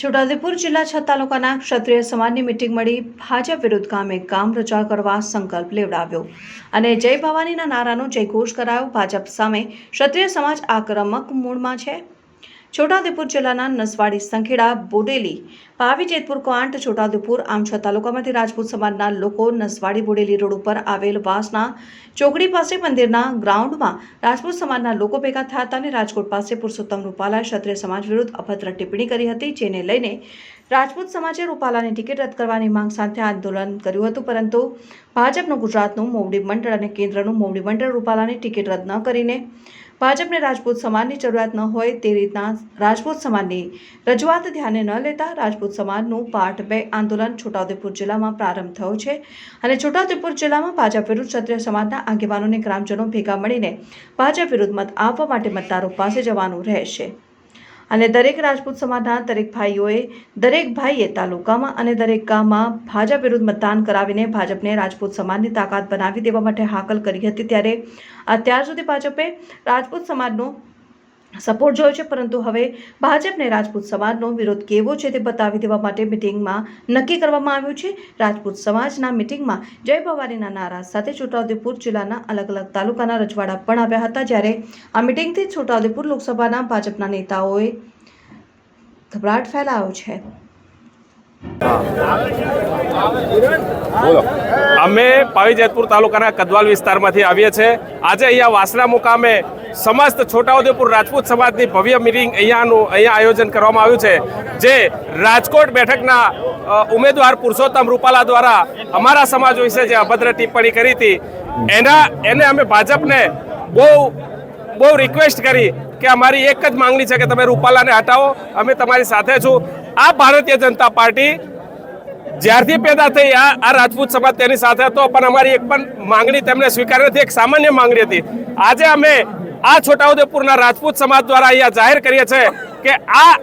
છોટાઉદેપુર જિલ્લા છ તાલુકાના ક્ષત્રિય સમાજની મિટિંગ મળી. ભાજપ વિરુદ્ધ ગામે ગામ પ્રચાર કરવા સંકલ્પ લેવડાવ્યો અને જય ભવાનીના નારાનો જયઘોષ કરાયો. ભાજપ સામે ક્ષત્રિય સમાજ આક્રમક મૂળમાં છે. છોટાઉદેપુર જિલ્લાના નસવાડી સંખેડા, બોડેલી, પાવી, જેતપુર, ક્વાંટ, છોટાઉદેપુર આમ છ તાલુકામાંથી રાજપૂત સમાજના લોકો નસવાડી, બોડેલી રોડ ઉપર આવેલ વાસના ચોકડી પાસે મંદિરના ગ્રાઉન્ડમાં રાજપૂત સમાજના લોકો ભેગા થયા હતા અને રાજકોટ પાસે પુરુષોત્તમ રૂપાલાએ ક્ષત્રિય સમાજ વિરુદ્ધ અભદ્ર ટિપ્પણી કરી હતી, જેને લઈને રાજપૂત સમાજે રૂપાલાની ટિકિટ રદ કરવાની માંગ સાથે આંદોલન કર્યું હતું. પરંતુ ભાજપનું, ગુજરાતનું, મોવડી મંડળ અને કેન્દ્રનું મોવડી મંડળ રૂપાલાની ટિકિટ રદ ન કરીને ભાજપને રાજપૂત સમાજની જરૂરિયાત ન હોય તે રીતના રાજપૂત સમાજની રજૂઆત ધ્યાને ન લેતા રાજપૂત સમાજનું પાર્ટ બે આંદોલન છોટાઉદેપુર જિલ્લામાં પ્રારંભ થયો છે અને છોટાઉદેપુર જિલ્લામાં ભાજપ વિરુદ્ધ ક્ષત્રિય સમાજના આગેવાનોને ગ્રામજનો ભેગા મળીને ભાજપ વિરુદ્ધ મત આપવા માટે મતદારો પાસે જવાનું રહેશે. અને દરેક રાજપૂત સમાજના દરેક ભાઈઓએ, દરેક ભાઈએ તાલુકામાં અને દરેક ગામમાં ભાજપ વિરુદ્ધ મતદાન કરાવીને ભાજપને રાજપૂત સમાજની તાકાત બનાવી દેવા માટે હાકલ કરી હતી. ત્યારે અત્યાર સુધી ભાજપે રાજપૂત સમાજનો સપોર્ટ જોયો છે પરંતુ હવે ભાજપને રાજપૂત સમાજનો વિરોધ કેવો છે તે બતાવી દેવા માટે મિટિંગમાં નક્કી કરવામાં આવ્યું છે. રાજપૂત સમાજના મિટિંગમાં જય ભવાનીના નારા સાથે છોટાઉદેપુર જિલ્લાના અલગ અલગ તાલુકાના રજવાડા પણ આવ્યા હતા જ્યારે આ મિટિંગથી છોટાઉદેપુર લોકસભાના ભાજપના નેતાઓએ ગભરાટ ફેલાયો છે. અમે પાવીજેતપુર તાલુકાના કદવાલ વિસ્તારમાંથી આવીએ છીએ. આજે અહીંયા વાસણા મુકામે સમસ્ત છોટાઉદેપુર રાજપૂત સમાજની ભવ્ય મિટિંગ અહીંયાનું અહીંયા આયોજન કરવામાં આવ્યું છે, જે રાજકોટ બેઠકના ઉમેદવાર પુરુષોત્તમ રૂપાલા દ્વારા અમારા સમાજ વિશે જે અભદ્ર ટિપ્પણી કરી હતી, એના, એને અમે ભાજપને બહુ બહુ રિક્વેસ્ટ કરી કે અમારી એક જ માંગણી છે કે તમે રૂપાલાને હટાવો, અમે તમારી સાથે છું. આ ભારતીય જનતા પાર્ટી જ્યારથી પેદા થઈ આ આ રાજપૂત સમાજ તેની સાથે હતો, પણ અમારી એક પણ માંગણી તેમણે સ્વીકારી નથી, એક સામાન્ય માંગણી હતી. આજે અમે આ છોટાઉદેપુરના રાજપૂત સમાજ દ્વારા અહીંયા જાહેર કરીએ છે કે આ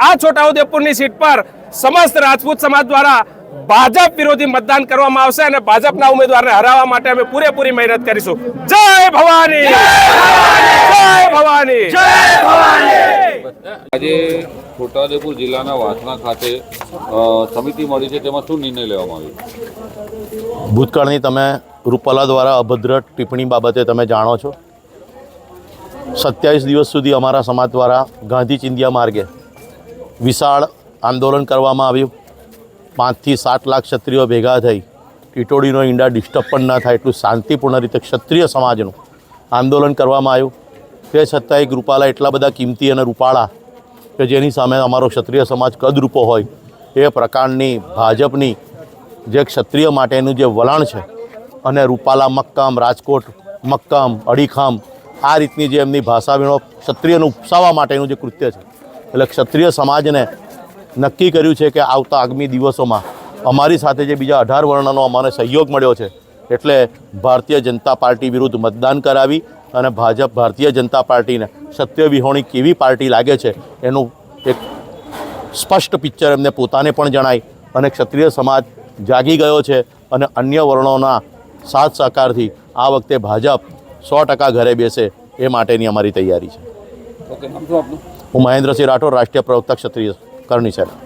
આ છોટાઉદેપુરની સીટ પર સમસ્ત રાજપૂત સમાજ દ્વારા ભાજપ વિરોધી મતદાન કરવામાં આવશે અને ભાજપના ઉમેદવારને હરાવવા માટે અમે પૂરેપૂરી મહેનત કરીશું. જય ભવાની! જય ભવાની! આજે છોટાઉદેપુર જિલ્લાના વાસણા ખાતે સમિતિ મળી છે તેમાં શું નિર્ણય લેવામાં આવ્યો? ભૂતકાળની તમે રૂપાલા દ્વારા અભદ્ર ટિપ્પણી બાબતે તમે જાણો છો? સત્યાવીસ દિવસ સુધી અમારા સમાજ દ્વારા ગાંધી ચિંધિયા માર્ગે વિશાળ આંદોલન કરવામાં આવ્યું. પાંચથી સાત લાખ ક્ષત્રિયો ભેગા થઈ. ટીટોડીનો ઈંડા ડિસ્ટર્બ પણ ન થાય એટલું શાંતિપૂર્ણ રીતે ક્ષત્રિય સમાજનું આંદોલન કરવામાં આવ્યું. તે છતાંય એક રૂપાલા એટલા બધા કિંમતી અને રૂપાળા કે જેની સામે અમારો ક્ષત્રિય સમાજ કદરૂપો હોય, એ પ્રકારની ભાજપની જે ક્ષત્રિય માટેનું જે વલણ છે અને રૂપાલા મક્કમ, રાજકોટ મક્કમ, અડીખમ આ રીતની જે એમની ભાષા વીણો ક્ષત્રિયને ઉપસાવવા માટેનું જે કૃત્ય છે. એટલે ક્ષત્રિય સમાજને નક્કી કર્યું છે કે આવતા આગામી દિવસોમાં અમારી સાથે જે બીજા અઢાર વર્ણનો અમને સહયોગ મળ્યો છે, એટલે ભારતીય જનતા પાર્ટી વિરુદ્ધ મતદાન કરાવી અને ભાજપ ભારતીય જનતા પાર્ટીને સત્ય વિહોણી કેવી પાર્ટી લાગે છે એનું એક સ્પષ્ટ પિક્ચર એમને પોતાને પણ જણાય અને ક્ષત્રિય સમાજ જાગી ગયો છે અને અન્ય વર્ણોના સાથ સહકારથી આ વખતે ભાજપ સો ટકા ઘરે બેસે એ માટેની અમારી તૈયારી છે. ઓકે હું મહેન્દ્રસિંહ રાઠોડ રાષ્ટ્રીય પ્રવક્તા ક્ષત્રિય કરણી સેના.